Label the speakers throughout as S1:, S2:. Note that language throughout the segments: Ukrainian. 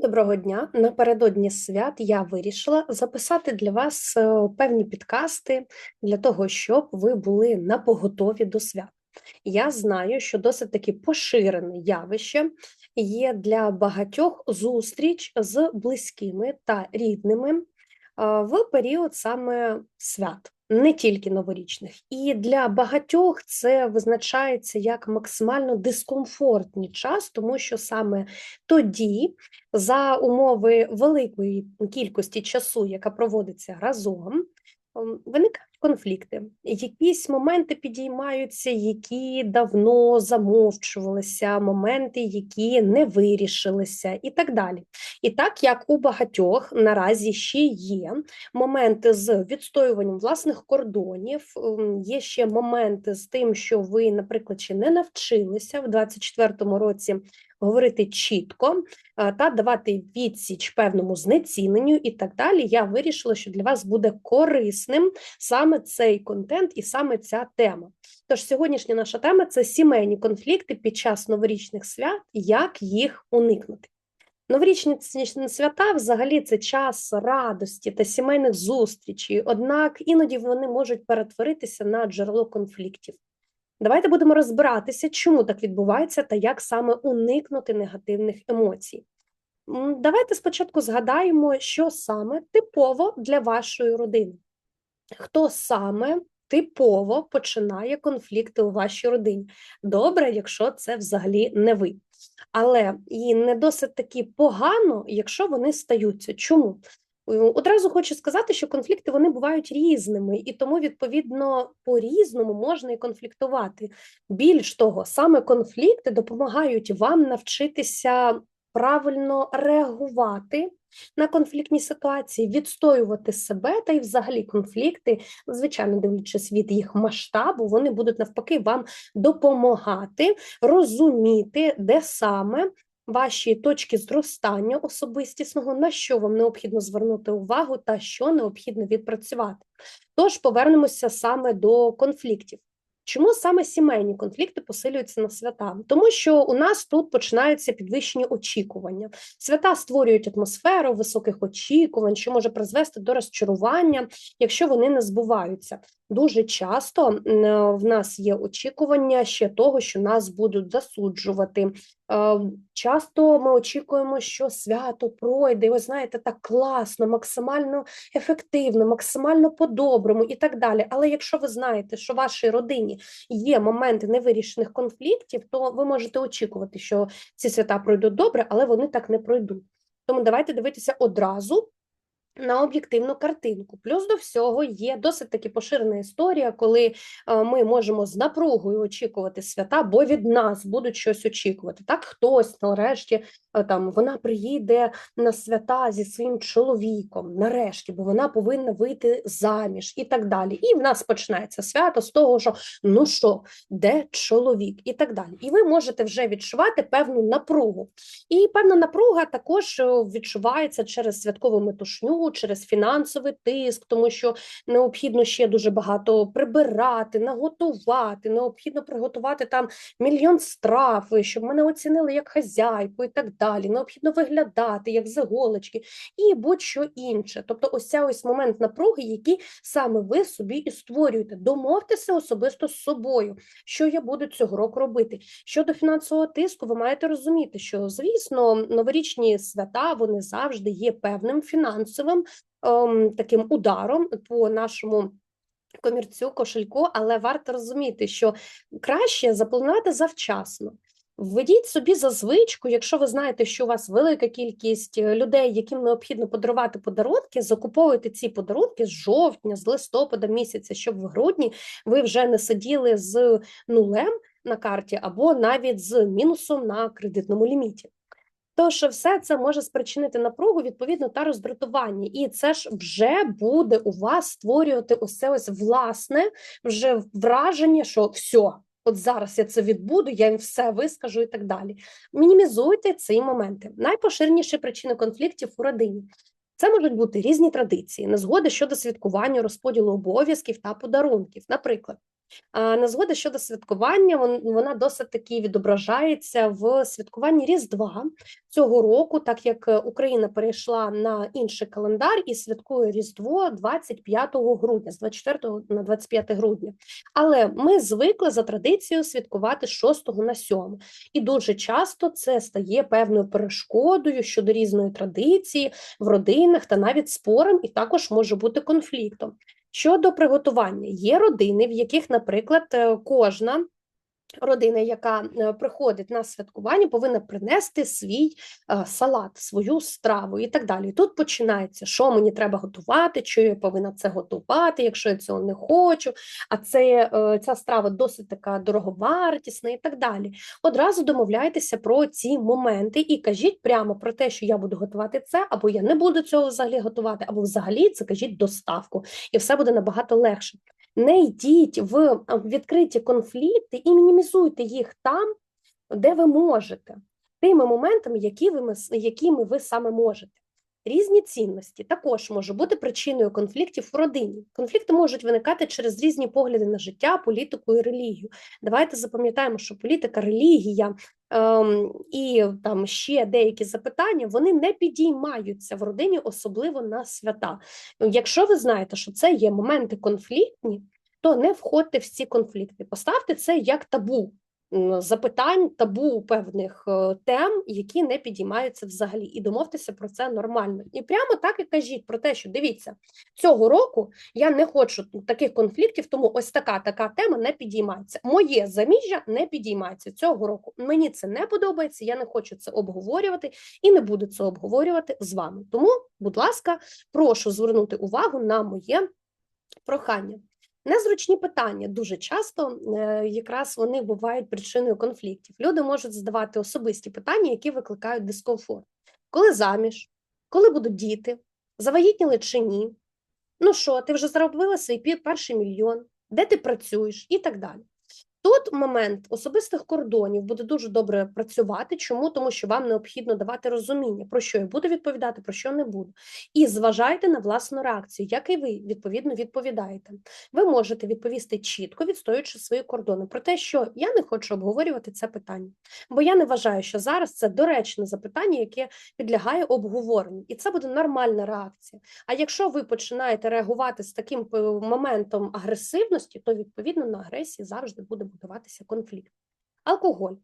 S1: Доброго дня! Напередодні свят я вирішила записати для вас е, певні підкасти для того, щоб ви були на поготові до свят. Я знаю, що досить таки поширене явище є для багатьох зустріч з близькими та рідними в період саме свят не тільки новорічних, і для багатьох це визначається як максимально дискомфортний час, тому що саме тоді, за умови великої кількості часу, яка проводиться разом, ем, виникають конфлікти. Якісь моменти підіймаються, які давно замовчувалися, моменти, які не вирішилися, і так далі. І так як у багатьох наразі ще є моменти з відстоюванням власних кордонів, ем, є ще моменти з тим, що ви, наприклад, ще не навчилися в 24-му році говорити чітко та давати відсіч певному знеціненню і так далі. Я вирішила, що для вас буде корисним саме цей контент і саме ця тема. Тож сьогоднішня наша тема це сімейні конфлікти під час новорічних свят, як їх уникнути. Новорічні свята взагалі це час радості та сімейних зустрічей, однак іноді вони можуть перетворитися на джерело конфліктів. Давайте будемо розбиратися, чому так відбувається та як саме уникнути негативних емоцій. Давайте спочатку згадаємо, що саме типово для вашої родини. Хто саме типово починає конфлікти у вашій родині? Добре, якщо це взагалі не ви. Але і не досить таки погано, якщо вони стаються. Чому? Е, одразу хочу сказати, що конфлікти вони бувають різними, і тому, відповідно, по-різному можна і конфліктувати. Більш того, саме конфлікти допомагають вам навчитися правильно реагувати на конфліктні ситуації, відстоювати себе та й взагалі конфлікти, звичайно, дивлячись від їх масштабу, вони будуть навпаки вам допомагати розуміти, де саме ваші точки зростання особистісного, на що вам необхідно звернути увагу та що необхідно відпрацювати. Тож повернемося саме до конфліктів. Чому саме сімейні конфлікти посилюються на свята? Тому що у нас тут починаються підвищені очікування. Свята створюють атмосферу високих очікувань, що може призвести до розчарування, якщо вони не збуваються. Дуже часто в нас є очікування ще того, що нас будуть засуджувати. Е, часто ми очікуємо, що свято пройде, і ви знаєте, так класно, максимально ефективно, максимально по-доброму і так далі. Але якщо ви знаєте, що в вашій родині є моменти невирішених конфліктів, то ви можете очікувати, що ці свята пройдуть добре, але вони так не пройдуть. Тому давайте дивитися одразу на об'єктивну картинку. Плюс до всього є досить таки поширена історія, коли е, ми можемо з напругою очікувати свята, бо від нас будуть щось очікувати. Так, хтось нарешті е, там вона приїде на свята зі своїм чоловіком, нарешті, бо вона повинна вийти заміж і так далі. І в нас починається свято з того, що ну що, де чоловік, і так далі. І ви можете вже відчувати певну напругу. І певна напруга також е, відчувається через святкову метушню через фінансовий тиск, тому що необхідно ще дуже багато прибирати, наготувати, необхідно приготувати там мільйон страв, щоб мене оцінили як хазяйку і так далі. Необхідно виглядати як заголочки і будь-що інше. Тобто, ось ця ось момент напруги, який саме ви собі і створюєте. Домовтеся особисто з собою, що я буду цього року робити. Щодо фінансового тиску, ви маєте розуміти, що звісно новорічні свята вони завжди є певним фінансовим фінансовим ем, таким ударом по нашому. Комірцю кошельку, але варто розуміти, що краще запланувати завчасно. Введіть собі за звичку, якщо ви знаєте, що у вас велика кількість е, людей, яким необхідно подарувати подарунки, закуповуйте ці подарунки з жовтня, з листопада місяця, щоб в грудні ви вже не сиділи з нулем на карті або навіть з мінусом на кредитному ліміті. Тож все це може спричинити напругу відповідно та роздратування, і це ж вже буде у вас створювати ось ось власне вже враження, що все, от зараз я це відбуду, я їм все вискажу і так далі. Мінімізуйте ці моменти. Найпоширеніші причини конфліктів у родині. Це можуть бути різні традиції, незгоди щодо святкування, розподілу обов'язків та подарунків. Наприклад, незгода щодо святкування вона досить таки відображається в святкуванні Різдва цього року, так як е, Україна перейшла на інший календар і святкує Різдво 25 грудня, з 24 на 25 грудня. Але ми звикли за традицією святкувати з 6 на 7. І дуже часто це стає певною перешкодою щодо різної традиції в родинах та навіть спором, і також може бути конфліктом. Щодо приготування, є родини, в яких, наприклад, е, кожна Родина, яка е, приходить на святкування, повинна принести свій е, салат, свою страву і так далі. І тут починається, що мені треба готувати, чи я повинна це готувати, якщо я цього не хочу, а це, е, ця страва досить така дороговартісна і так далі. Одразу домовляйтеся про ці моменти і кажіть прямо про те, що я буду готувати це, або я не буду цього взагалі готувати, або взагалі це кажіть доставку, і все буде набагато легше не йдіть в відкриті конфлікти і мінімізуйте їх там, де ви можете, тими моментами, які ви, якими ви саме можете. Різні цінності також можуть бути причиною конфліктів в родині. Конфлікти можуть виникати через різні погляди на життя, політику і релігію. Давайте запам'ятаємо, що політика, релігія ем, і там ще деякі запитання вони не підіймаються в родині, особливо на свята. Якщо ви знаєте, що це є моменти конфліктні, то не входьте в ці конфлікти. Поставте це як табу запитань, табу певних е, тем, які не підіймаються взагалі, і домовтеся про це нормально. І прямо так і кажіть про те, що дивіться, цього року я не хочу таких конфліктів, тому ось така така тема не підіймається. Моє заміжжя не підіймається цього року. Мені це не подобається, я не хочу це обговорювати і не буду це обговорювати з вами. Тому, будь ласка, прошу звернути увагу на моє прохання. Незручні питання дуже часто е, якраз вони бувають причиною конфліктів. Люди можуть задавати особисті питання, які викликають дискомфорт. Коли заміж, коли будуть діти, завагітніли чи ні? Ну що, ти вже заробила свій перший мільйон, де ти працюєш і так далі. Тут момент особистих кордонів буде дуже добре працювати. Чому? Тому що вам необхідно давати розуміння, про що я буду відповідати, про що не буду. І зважайте на власну реакцію, як і ви відповідно відповідаєте. Ви можете відповісти чітко, відстоюючи свої кордони, про те, що я не хочу обговорювати це питання. Бо я не вважаю, що зараз це доречне запитання, яке підлягає обговоренню, і це буде нормальна реакція. А якщо ви починаєте реагувати з таким е, моментом агресивності, то відповідно на агресії завжди буде будуватися конфлікт. Алкоголь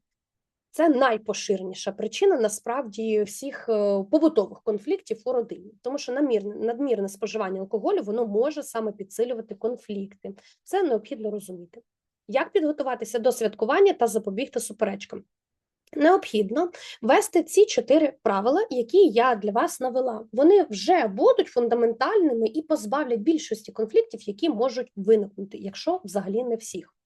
S1: це найпоширеніша причина насправді всіх е, побутових конфліктів у родині, тому що надмірне, надмірне споживання алкоголю воно може саме підсилювати конфлікти. Це необхідно розуміти. Як підготуватися до святкування та запобігти суперечкам? Необхідно вести ці чотири правила, які я для вас навела. Вони вже будуть фундаментальними і позбавлять більшості конфліктів, які можуть виникнути, якщо взагалі не всіх.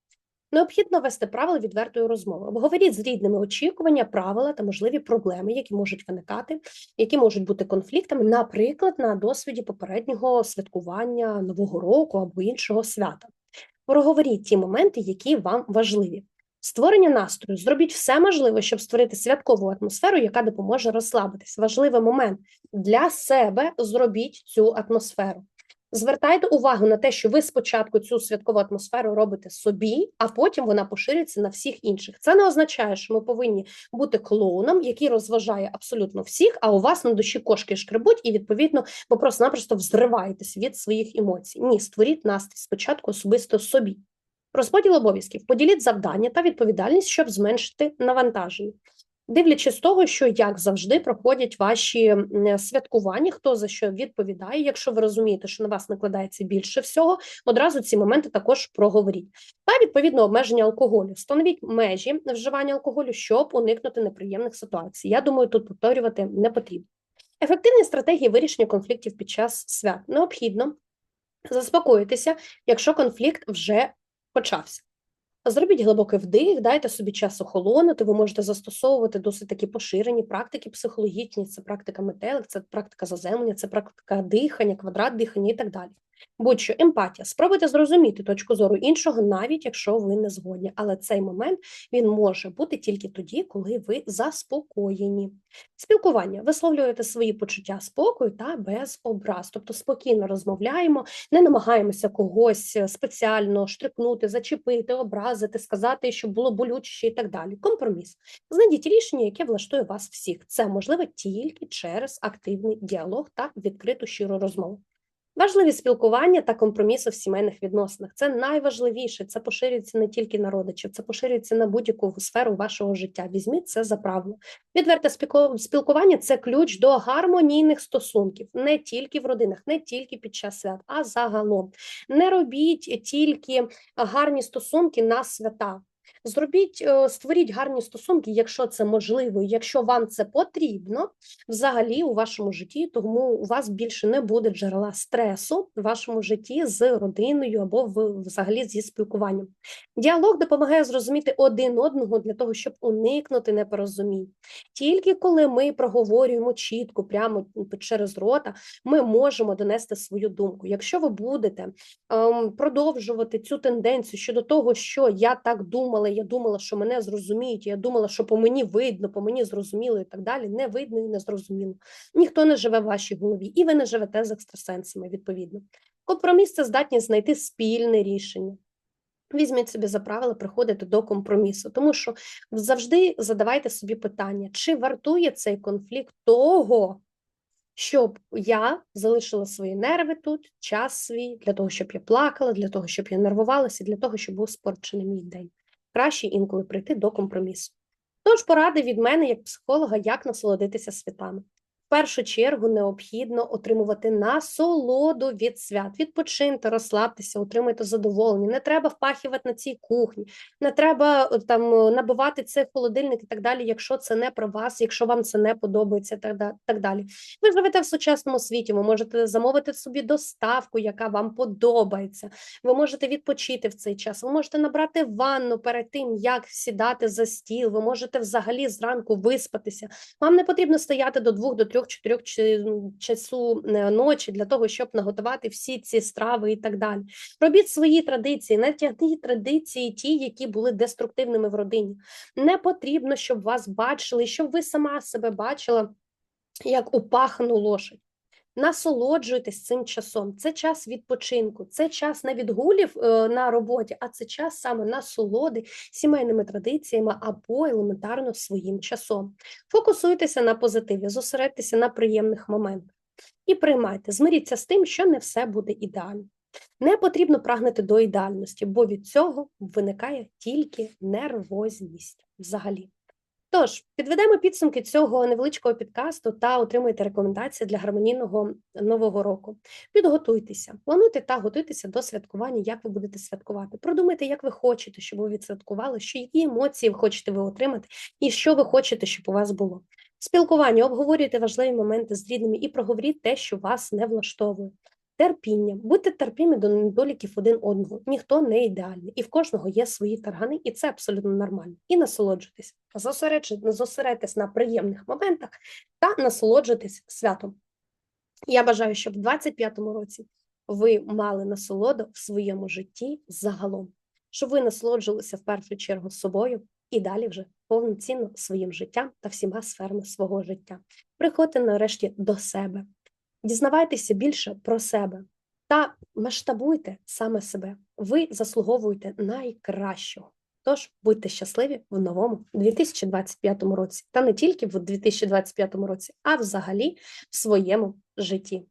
S1: Необхідно вести правила відвертої розмови. Обговоріть з рідними очікування, правила та можливі проблеми, які можуть виникати, які можуть бути конфліктами, наприклад, на досвіді попереднього святкування Нового року або іншого свята. Проговоріть ті моменти, які вам важливі. Створення настрою зробіть все можливе, щоб створити святкову атмосферу, яка допоможе розслабитись. Важливий момент для себе зробіть цю атмосферу. Звертайте увагу на те, що ви спочатку цю святкову атмосферу робите собі, а потім вона пошириться на всіх інших. Це не означає, що ми повинні бути клоуном, який розважає абсолютно всіх, а у вас на душі кошки шкребуть, і відповідно ви просто-напросто взриваєтесь від своїх емоцій. Ні, створіть настрій спочатку особисто собі. Розподіл обов'язків поділіть завдання та відповідальність, щоб зменшити навантаження дивлячись з того, що як завжди проходять ваші святкування, хто за що відповідає. Якщо ви розумієте, що на вас накладається більше всього, одразу ці моменти також проговоріть. Та відповідно обмеження алкоголю. Встановіть межі вживання алкоголю, щоб уникнути неприємних ситуацій. Я думаю, тут повторювати не потрібно. Ефективні стратегії вирішення конфліктів під час свят необхідно заспокоїтися, якщо конфлікт вже почався. Зробіть глибокий вдих, дайте собі час охолонути. Ви можете застосовувати досить такі поширені практики психологічні. Це практика метелик, це практика заземлення, це практика дихання, квадрат дихання і так далі. Будь-що емпатія. Спробуйте зрозуміти точку зору іншого, навіть якщо ви не згодні. Але цей момент він може бути тільки тоді, коли ви заспокоєні. Спілкування висловлюєте свої почуття спокою та без образ, тобто спокійно розмовляємо, не намагаємося когось спеціально штрикнути, зачепити, образити, сказати, щоб було болюче і так далі. Компроміс. Знайдіть рішення, яке влаштує вас всіх. Це можливо тільки через активний діалог та відкриту щиру розмову. Важливі спілкування та компроміси в сімейних відносинах це найважливіше. Це поширюється не тільки на родичів, це поширюється на будь-яку сферу вашого життя. Візьміть це за правило. Відверте спілкування це ключ до гармонійних стосунків не тільки в родинах, не тільки під час свят, а загалом. Не робіть тільки гарні стосунки на свята. Зробіть, е, створіть гарні стосунки, якщо це можливо, якщо вам це потрібно взагалі у вашому житті, тому у вас більше не буде джерела стресу в вашому житті з родиною або взагалі зі спілкуванням. Діалог допомагає зрозуміти один одного для того, щоб уникнути непорозумінь. Тільки коли ми проговорюємо чітко, прямо через рота, ми можемо донести свою думку. Якщо ви будете ем, продовжувати цю тенденцію щодо того, що я так думала я думала, що мене зрозуміють, я думала, що по мені видно, по мені зрозуміло і так далі. Не видно і не зрозуміло. Ніхто не живе в вашій голові, і ви не живете з екстрасенсами, відповідно. Компроміс це здатність знайти спільне рішення. Візьміть собі за правило приходити до компромісу, тому що завжди задавайте собі питання, чи вартує цей конфлікт того, щоб я залишила свої нерви тут, час свій, для того, щоб я плакала, для того, щоб я нервувалася, для того, щоб був спорчений мій день краще інколи прийти до компромісу. Тож поради від мене, як психолога, як насолодитися святами першу чергу необхідно отримувати насолоду від свят, відпочиньте, розслабтеся, отримайте задоволення. Не треба впахувати на цій кухні, не треба е, там е, набивати цей холодильник і так далі, якщо це не про вас, якщо вам це не подобається, так далі. Ви живете в сучасному світі, ви можете замовити собі доставку, яка вам подобається. Ви можете відпочити в цей час, ви можете набрати ванну перед тим, як сідати за стіл, ви можете взагалі зранку виспатися. Вам не потрібно стояти до двох до трьох трьох часу е, ночі для того, щоб наготувати всі ці страви і так далі. Робіть свої традиції, не тягніть традиції, ті, які були деструктивними в родині. Не потрібно, щоб вас бачили, щоб ви сама себе бачила як упахану лошадь. Насолоджуйтесь цим часом. Це час відпочинку, це час не відгулів е, на роботі, а це час саме насолоди сімейними традиціями або елементарно своїм часом. Фокусуйтеся на позитиві, зосередьтеся на приємних моментах і приймайте, змиріться з тим, що не все буде ідеально. Не потрібно прагнути до ідеальності, бо від цього виникає тільки нервозність взагалі. Тож, підведемо підсумки цього невеличкого підкасту та отримуйте рекомендації для гармонійного нового року. Підготуйтеся, плануйте та готуйтеся до святкування, як ви будете святкувати. Продумайте, як ви хочете, щоб ви відсвяткували, що які емоції хочете ви отримати, і що ви хочете, щоб у вас було. Спілкування, обговорюйте важливі моменти з рідними і проговоріть те, що вас не влаштовує. Терпіння, будьте терпімі до недоліків один одного. Ніхто не ідеальний, і в кожного є свої таргани, і це абсолютно нормально. І насолоджуйтесь, зосередьтесь на приємних моментах та насолоджуйтесь святом. Я бажаю, щоб в 25-му році ви мали насолоду в своєму житті загалом, щоб ви насолоджувалися в першу чергу собою і далі вже повноцінно своїм життям та всіма сферами свого життя. Приходьте нарешті до себе. Дізнавайтеся більше про себе та масштабуйте саме себе. Ви заслуговуєте найкращого. Тож будьте щасливі в новому 2025 році, та не тільки в 2025 році, а взагалі в своєму житті.